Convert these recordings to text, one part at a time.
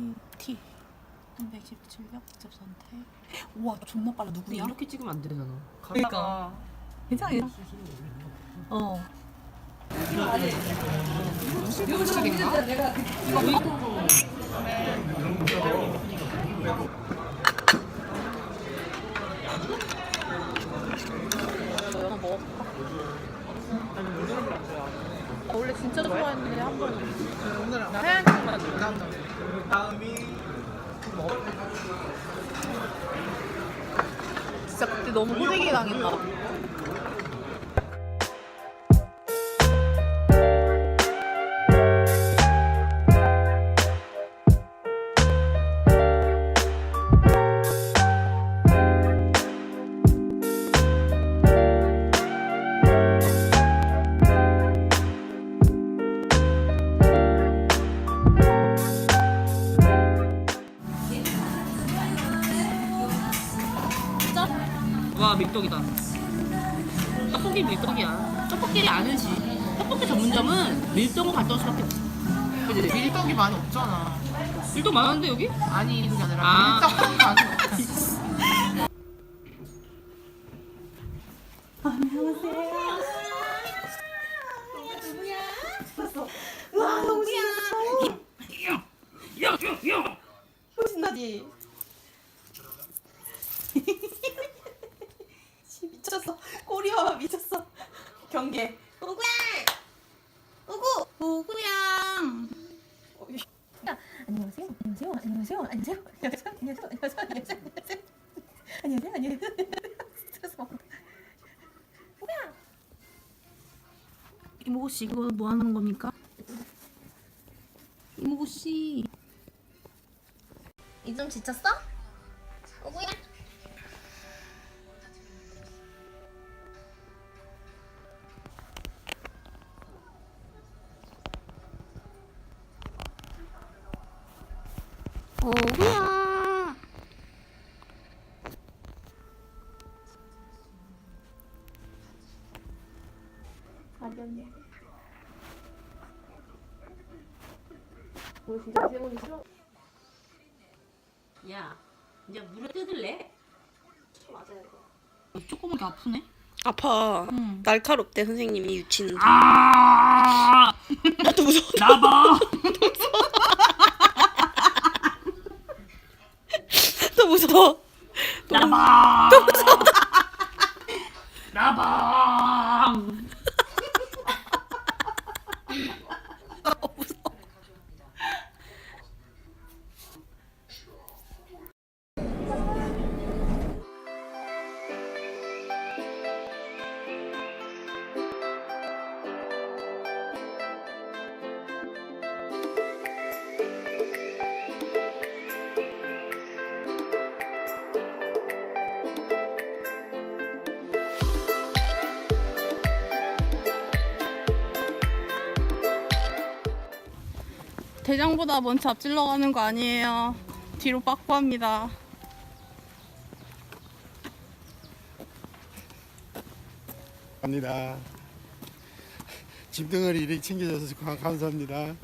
T T 317력 직접 선택. 우와 존나 빨라 누구야? 이렇게 찍으면 안 되잖아. 그러니까 괜찮아. 어. 연어 먹어볼까? 원래 진짜 좋아했는데 한번 하얀 색만 진짜 그때 너무 호되게 당했나 와 밀떡이다. 떡볶이 밀떡이야. 떡볶이를 아는지. 떡볶이 전문점은 밀떡을 갖다 올 수밖에 없어. 그지? 밀떡이 많이 없잖아. 밀떡 많은데 여기? 아니 그게 아니라 아. 밀떡은 많이 없잖아. 신나지? 미쳤어. 꼬리와 미쳤어. 경계. 우구야! 우구! 우구야! 안녕하세요. 안녕하세요. 안녕하세요. 안녕하세요. 안녕하세요. 안녕하세요. 안녕하세요. 안녕하세요. 안녕하세요. 안녕하세요. 스트레스 받고. 이모고 씨 이거 뭐 하는 겁니까? 이모고 씨. 이 좀 지쳤어? 오구야. 오구야. 야, 이제 물에 뜯을래? 조그맣게 아프네. 아파. 응. 날카롭대 선생님이 유치는. 아, 나도 무서워. 나봐. 또 무서워. 나봐. 대장보다 먼저 앞질러 가는 거 아니에요. 뒤로 빠꾸합니다. 갑니다. 짐덩어리 이렇게 챙겨줘서 감- 감사합니다.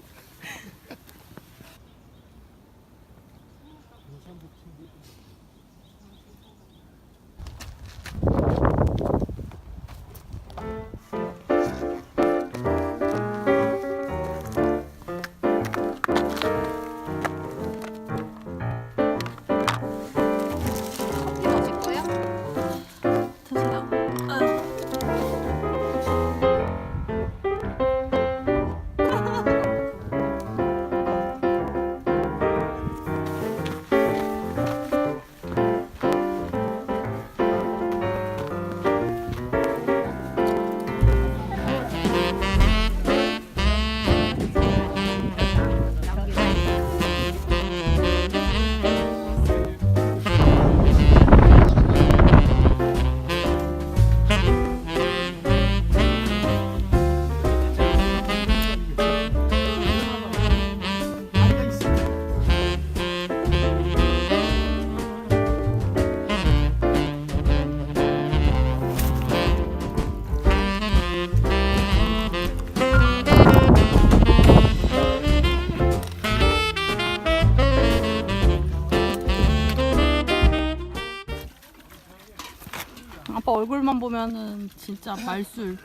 얼굴만 보면은 진짜 말술.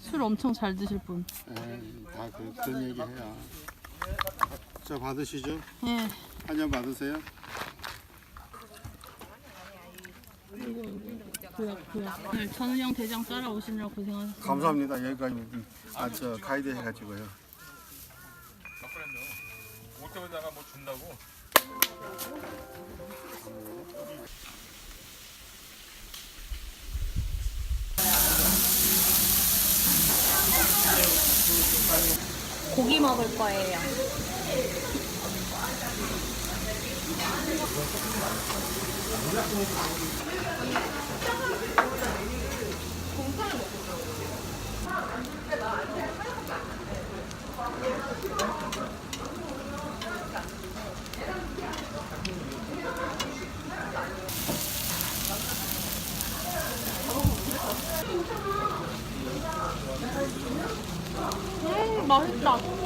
술 엄청 잘 드실 분. 에이, 다 그, 그런 얘기 해요. 자, 받으시죠. 예. 한 잔 받으세요. 오늘 천은영 대장 따라오시느라 고생하셨습니다. 감사합니다. 여기까지 아, 저 가이드 해가지고요. 올 때마다 뭐 준다고? 고기 먹을 거예요. 음, 맛있다.